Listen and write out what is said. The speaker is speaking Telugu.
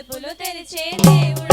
తలుపులు తెరిచే దేవుడు.